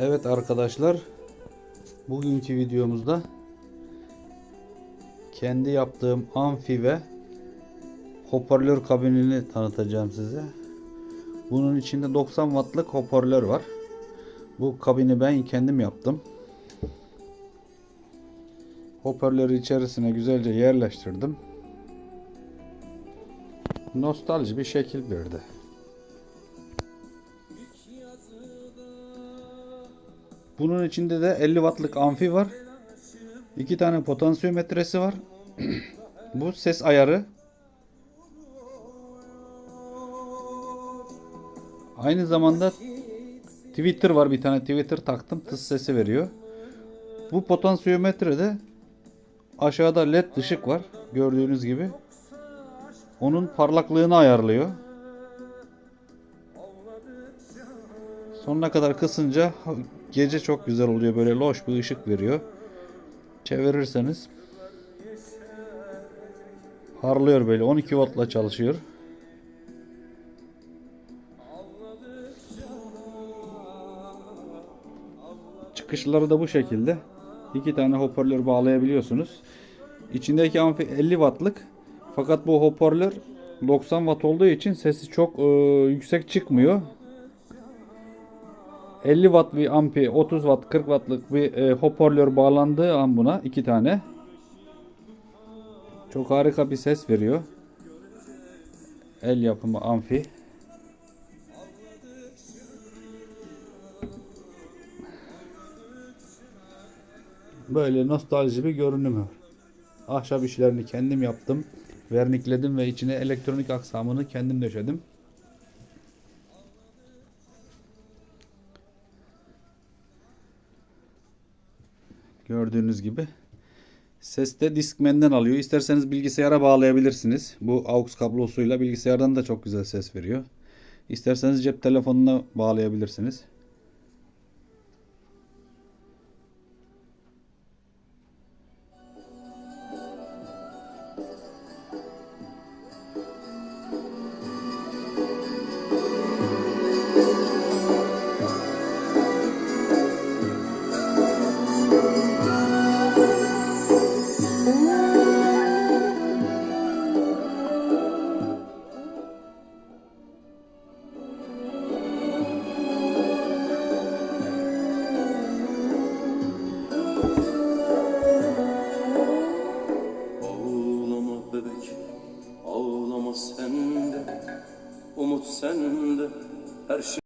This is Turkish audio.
Evet arkadaşlar, bugünkü videomuzda kendi yaptığım amfi ve hoparlör kabinini tanıtacağım size. Bunun içinde 90 wattlık hoparlör var. Bu kabini ben kendim yaptım. Hoparlörü içerisine güzelce yerleştirdim. Nostalji bir şekil verdi. Bunun içinde de 50 wattlık amfi var. İki tane potansiyometresi var. Bu ses ayarı. Aynı zamanda Twitter var bir tane Twitter taktım tıs sesi veriyor. Bu potansiyometrede aşağıda led ışık var gördüğünüz gibi. Onun parlaklığını ayarlıyor. Sonuna kadar kısınca gece çok güzel oluyor. Böyle loş bir ışık veriyor. Çevirirseniz parlıyor böyle. 12 wattla çalışıyor. Çıkışları da bu şekilde. İki tane hoparlör bağlayabiliyorsunuz. İçindeki amfi 50 wattlık. Fakat bu hoparlör 90 watt olduğu için sesi çok e, yüksek çıkmıyor. 50 watt bir ampi 30 watt 40 wattlık bir e, hoparlör bağlandığı an buna iki tane çok harika bir ses veriyor. El yapımı amfi. Böyle nostalji bir görünümü. Ahşap işlerini kendim yaptım. Vernikledim ve içine elektronik aksamını kendim döşedim. Gördüğünüz gibi. Ses de Discman'den alıyor. İsterseniz bilgisayara bağlayabilirsiniz. Bu AUX kablosuyla bilgisayardan da çok güzel ses veriyor. İsterseniz cep telefonuna bağlayabilirsiniz. Ağlama sen de, umut sen de, her şey...